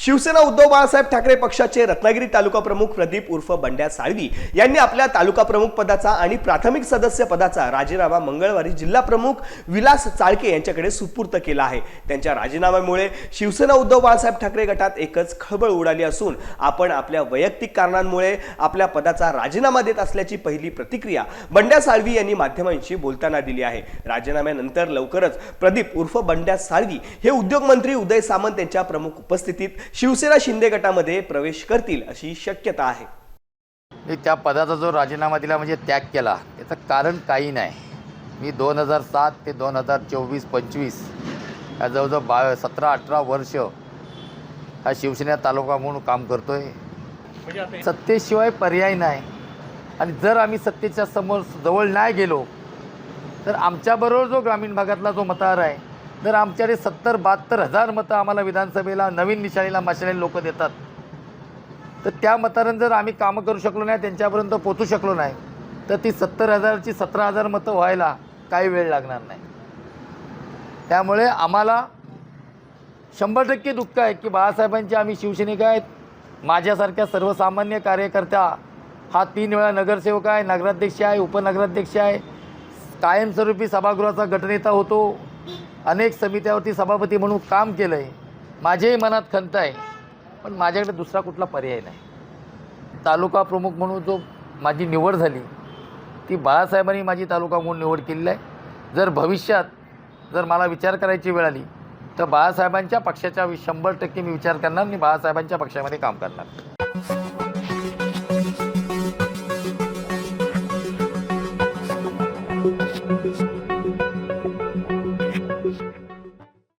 शिवसेना उद्धव बाळासाहेब ठाकरे पक्षाचे रत्नागिरी तालुका प्रमुख प्रदीप उर्फ बंड्या साळवी यांनी आपल्या तालुका प्रमुख पदाचा आणि प्राथमिक सदस्य पदाचा राजीनामा मंगळवारी जिल्हा प्रमुख विलास चाळके यांच्याकडे सुपूर्त केला आहे. त्यांच्या राजीनाम्यामुळे शिवसेना उद्धव बाळासाहेब ठाकरे गटात एकच खळबळ उडाली असून आपण आपल्या वैयक्तिक कारणांमुळे आपल्या पदाचा राजीनामा देत असल्याची पहिली प्रतिक्रिया बंड्या साळवी यांनी माध्यमांशी बोलताना दिली आहे. राजीनाम्यानंतर लवकरच प्रदीप उर्फ बंड्या साळवी हे उद्योगमंत्री उदय सामंत यांच्या प्रमुख उपस्थितीत शिवसेना शिंदे गटामध्ये प्रवेश करतील अशी शक्यता आहे. मी त्या पदाचा जो राजीनामा दिला म्हणजे त्याग केला त्याचं कारण काही नाही. मी दोन हजार सात ते दोन हजार चोवीस पंचवीस या जवळजवळ बा सतरा अठरा वर्ष हा शिवसेना तालुका म्हणून काम करतो आहे सत्तेशिवाय पर्याय नाही. आणि जर आम्ही सत्तेच्या समोर जवळ नाही गेलो तर आमच्याबरोबर जो ग्रामीण भागातला जो मतदार आहे तर आमच्याकडे सत्तर बहात्तर हजार मतं आम्हाला विधानसभेला नवीन निशाणीला मशाले लोक देतात. तर त्या मतानं जर आम्ही कामं करू शकलो नाही त्यांच्यापर्यंत पोचू शकलो नाही तर ती सत्तर हजारची सतरा हजार मतं व्हायला काही वेळ लागणार नाही. त्यामुळे आम्हाला शंभर टक्के दुःख आहे की बाळासाहेबांचे आम्ही शिवसैनिक आहेत. माझ्यासारख्या सर्वसामान्य कार्यकर्त्या हा तीन वेळा नगरसेवक आहे नगराध्यक्ष आहे उपनगराध्यक्ष आहे. कायमस्वरूपी सभागृहाचा गटनेता होतो. अनेक समित्यावरती सभापती म्हणून काम केलं आहे माझ्याही मनात खंत आहे पण माझ्याकडे दुसरा कुठला पर्याय नाही. तालुका प्रमुख म्हणून जो माझी निवड झाली ती बाळासाहेबांनी माझी तालुका म्हणून निवड केलेली आहे. जर भविष्यात जर मला विचार करायची वेळ आली तर बाळासाहेबांच्या पक्षाच्या शंभर टक्के मी विचार करणार आणि बाळासाहेबांच्या पक्षामध्ये काम करणार.